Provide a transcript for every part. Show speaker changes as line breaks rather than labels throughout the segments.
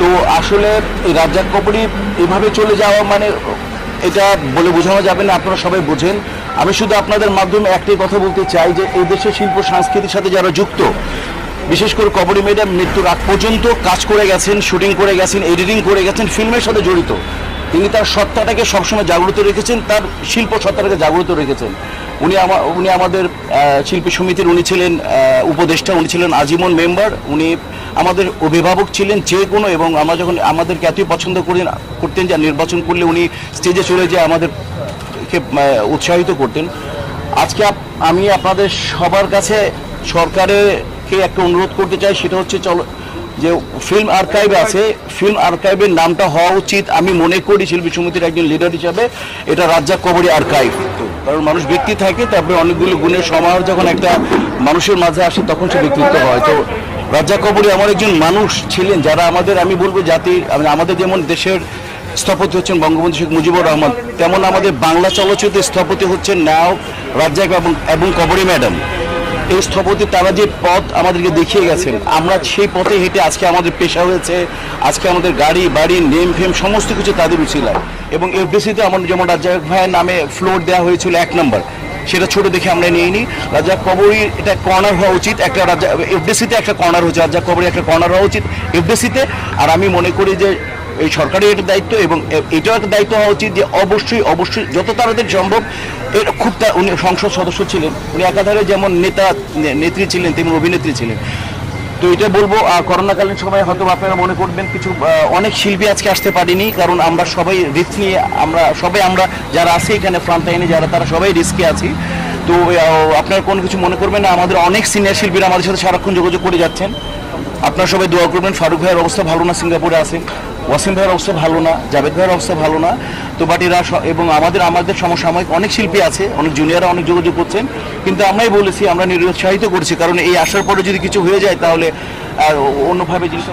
তো আসলে রাজ্জাক কপুরি এভাবে চলে যাওয়া মানে এটা বলে বোঝানো যাবে না, আপনারা সবাই বোঝেন। আমি শুধু আপনাদের মাধ্যমে একটাই কথা বলতে চাই যে এই দেশের শিল্প সংস্কৃতির সাথে যারা যুক্ত, বিশেষ করে কবরী ম্যাডাম মৃত্যুর আগ পর্যন্ত কাজ করে গেছেন, শুটিং করে গেছেন, এডিটিং করে গেছেন, ফিল্মের সাথে জড়িত। তিনি তার সত্তাটাকে সবসময় জাগ্রত রেখেছেন, তার শিল্প সত্তাটাকে জাগ্রত রেখেছেন। উনি আমা, উনি আমাদের শিল্পী সমিতির উনি ছিলেন উপদেষ্টা, উনি ছিলেন আজীবন মেম্বার, উনি আমাদের অভিভাবক ছিলেন যে কোনো এবং আমরা যখন আমাদেরকে এতই পছন্দ করেন, করতেন যা নির্বাচন করলে উনি স্টেজে চলে যেয়ে আমাদেরকে উৎসাহিত করতেন। আজকে আমি আপনাদের সবার কাছে সরকারেরকে একটা অনুরোধ করতে চাই, সেটা হচ্ছে চলো যে ফিল্ম আর্কাইভ আছে ফিল্ম আর্কাইভের নামটা হওয়া উচিত। আমি মনে করি শিল্পী সমিতির একজন লিডার হিসাবে এটা রাজ্জাক কবরী আর্কাইভ কারণ মানুষ ব্যক্তি থাকে, তারপরে অনেকগুলো গুণের সমাহার যখন একটা মানুষের মাঝে আসে, তখন সে ব্যক্তিত্ব হয়। তো রাজ্জাক কবরী আমার একজন মানুষ ছিলেন যারা আমাদের, আমি বলব জাতির আমি- আমাদের যেমন দেশের স্থপতি হচ্ছেন বঙ্গবন্ধু শেখ মুজিবুর রহমান, তেমন আমাদের বাংলা চলচ্চিত্রের স্থপতি হচ্ছেন নায়ক রাজ্জাক এবং এবং কবরী ম্যাডাম। এই স্থপতি তারা যে পথ আমাদেরকে দেখিয়ে গেছেন, আমরা সেই পথে হেঁটে আজকে আমাদের পেশা হয়েছে, আজকে আমাদের গাড়ি, বাড়ি, নেম ফেম সমস্ত কিছু তাদের উচিলায়। এবং এফডিসিতে আমার যেমন রাজ্জাক ভাইয়ের নামে ফ্লোর দেওয়া হয়েছিল এক নম্বর সেটা ছোট দেখে আমরা নিইনি। রাজা কবরীর এটা কর্নার হওয়া উচিত, একটা রাজা এফডিসিতে একটা কর্নার হচ্ছে রাজা কবরী একটা কর্নার হওয়া উচিত এফডিসিতে আর আমি মনে করি যে এই সরকারের একটা দায়িত্ব এবং এটাও একটা দায়িত্ব হওয়া উচিত যে অবশ্যই অবশ্যই যত তাড়াতাড়ি সম্ভব এর খুব উনি সংসদ সদস্য ছিলেন। উনি একাধারে যেমন নেতা নেত্রী ছিলেন, তেমন অভিনেত্রী ছিলেন। তো এটা বলব করোনাকালীন সময়ে হয়তো আপনারা মনে করবেন কিছু অনেক শিল্পী আজকে আসতে পারিনি, কারণ আমরা সবাই রিস্ক নিয়ে, আমরা সবাই, আমরা যারা আছি এখানে ফ্রন্ট লাইনে যারা তারা সবাই রিস্কে আছি। তো আপনারা কোনো কিছু মনে করবেন না, আমাদের অনেক সিনিয়র শিল্পীরা আমাদের সাথে সারাক্ষণ যোগাযোগ করে যাচ্ছেন। আপনারা সবাই দোয়া করবেন, ফারুক ভাইয়ের অবস্থা ভালো না, সিঙ্গাপুরে আছেন ওয়াসিম ভাইয়ের অবস্থা ভালো না, জাভেদ ভাইয়ের অবস্থা ভালো না। তো বাট এরা এবং আমাদের আমাদের সমসাময়িক অনেক শিল্পী আছে, অনেক জুনিয়ররা অনেক যোগাযোগ করছেন। কিন্তু আমরাই বলেছি, আমরা নিরুৎসাহিত করছি, কারণ এই আসার পরে যদি কিছু হয়ে যায় তাহলে, আর অন্যভাবে জিনিসটা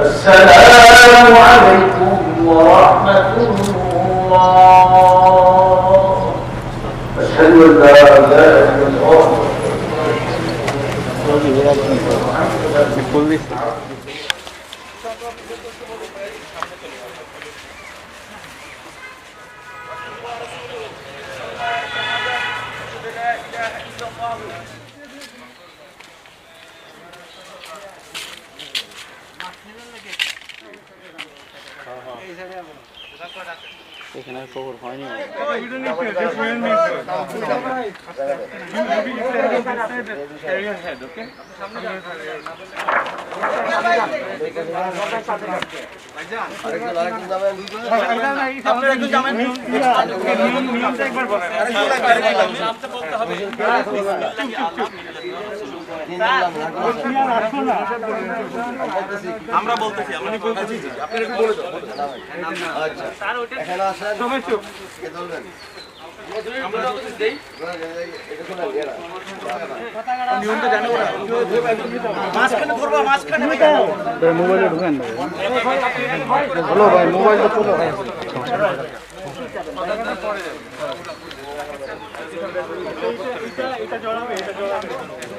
السلام عليكم ورحمة الله. أشهد أن لا إله
এখানে খবর হয়নি
আমরা। বলতেছি আমরা বলতেছি
মোবাইলে ঢুকেন ভাই মোবাইলটা চলো
এটা জড়াবে এটা জড়াবে।